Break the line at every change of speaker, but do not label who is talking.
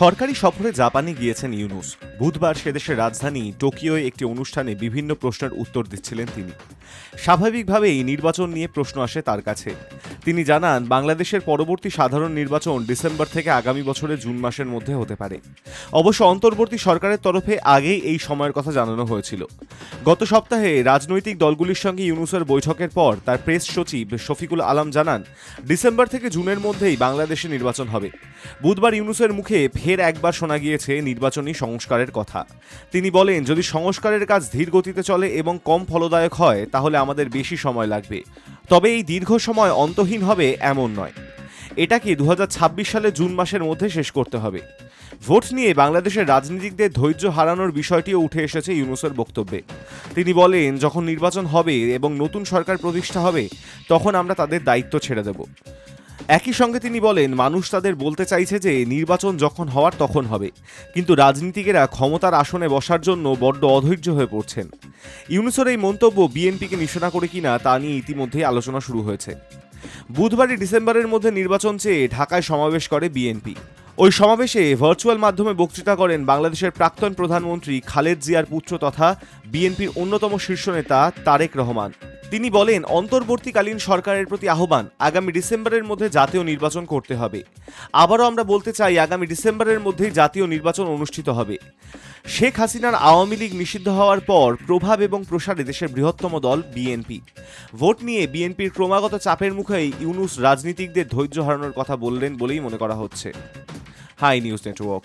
সরকারি সফরে জাপানে গিয়েছেন ইউনুস। বুধবার সেদেশের রাজধানী টোকিওয় একটি অনুষ্ঠানে বিভিন্ন প্রশ্নের উত্তর দিচ্ছিলেন তিনি। স্বাভাবিকভাবেই নির্বাচন নিয়ে প্রশ্ন আসে তার কাছে। তিনি জানান, বাংলাদেশের পরবর্তী সাধারণ নির্বাচন ডিসেম্বর থেকে আগামী বছরের জুন মাসের মধ্যে হতে পারে। অবশ্য অন্তর্বর্তী সরকারের তরফে আগেই এই সময়ের কথা জানানো হয়েছিল। গত সপ্তাহে রাজনৈতিক দলগুলির সঙ্গে ইউনুসের বৈঠকের পর তার প্রেস সচিব শফিকুল আলম জানান, ডিসেম্বর থেকে জুনের মধ্যেই বাংলাদেশে নির্বাচন হবে। বুধবার ইউনুসের মুখে ফের একবার শোনা গিয়েছে নির্বাচনী সংস্কারের কথা। তিনি বলেন, যদি সংস্কারের কাজ ধীর গতিতে চলে এবং কম ফলদায়ক হয়, তাহলে আমাদের বেশি সময় লাগবে। তবে এই দীর্ঘ সময় অন্তহীন হবে এমন নয়। এটাকে দু হাজার ছাব্বিশ সালে জুন মাসের মধ্যে শেষ করতে হবে। ভোট নিয়ে বাংলাদেশের রাজনীতিকদের ধৈর্য হারানোর বিষয়টিও উঠে এসেছে ইউনুসের বক্তব্যে। তিনি বলেন, যখন নির্বাচন হবে এবং নতুন সরকার প্রতিষ্ঠা হবে, তখন আমরা তাদের দায়িত্ব ছেড়ে দেব। একই সঙ্গে তিনি বলেন, মানুষ তাদের বলতে চাইছে যে নির্বাচন যখন হওয়ার তখন হবে। কিন্তু রাজনীতিকেরা ক্ষমতার আসনে বসার জন্য বড্ড অধৈর্য হয়ে পড়ছেন। ইউনুসের এই মন্তব্য বিএনপিকে নিশানা করে কিনা তা নিয়ে ইতিমধ্যেই আলোচনা শুরু হয়েছে। বুধবারই ডিসেম্বরের মধ্যে নির্বাচন চেয়ে ঢাকায় সমাবেশ করে বিএনপি। ওই সমাবেশে ভার্চুয়াল মাধ্যমে বক্তৃতা করেন বাংলাদেশের প্রাক্তন প্রধানমন্ত্রী খালেদ জিয়ার পুত্র তথা বিএনপির অন্যতম শীর্ষ নেতা তারেক রহমান। তিনি বলেন, অন্তর্বর্তীকালীন সরকারের প্রতি আহ্বান, আগামী ডিসেম্বরের মধ্যে জাতীয় নির্বাচন করতে হবে। আবারও আমরা বলতে চাই, আগামী ডিসেম্বরের মধ্যেই জাতীয় নির্বাচন অনুষ্ঠিত হবে। শেখ হাসিনার আওয়ামী লীগ নিষিদ্ধ হওয়ার পর প্রভাব এবং প্রসারে দেশের বৃহত্তম দল বিএনপি। ভোট নিয়ে বিএনপির ক্রমাগত চাপের মুখেই ইউনুস রাজনীতিকদের ধৈর্য হারানোর কথা বললেন বলেই মনে করা হচ্ছে। Hi News Network.